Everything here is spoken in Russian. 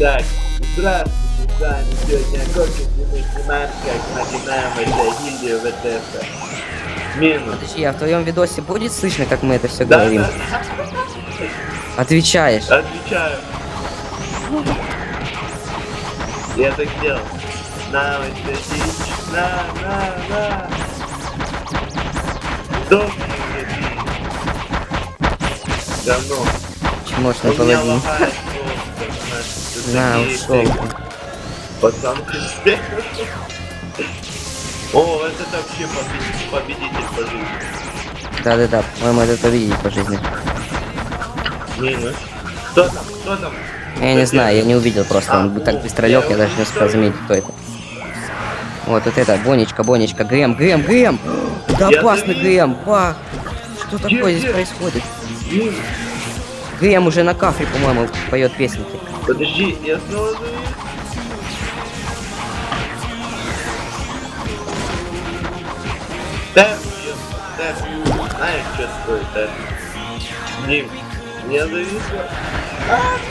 Так, здравствуйте, с вами сегодня Кокин, и мы снимаем, как начинаем это гильдию ВТФ. Минус. Подожди, а в твоем видосе будет слышно, как мы это все Да, говорим? да, Отвечаешь. отвечаю. Я так делал. На, на, на, на. Добрый. Говно. Чмошный меня паладин. На, ушел. Пацанки все. О, это вообще победитель, победитель по жизни. Да-да-да, по-моему, это победить по жизни. Минус. Кто там? Кто там? Я не знаю, я не увидел просто. Он А, так о, быстро лег, я даже не успел заметить, кто это. Вот, вот это, Бонечка, Бонечка, ГМ, ГМ, ГМ! Да опасный. ГМ, бах! Что такое здесь происходит? ГМ уже на кафе, по-моему, поет песенки. Подожди, я снова. Знаешь, что такое тэп? Ним, не зависло.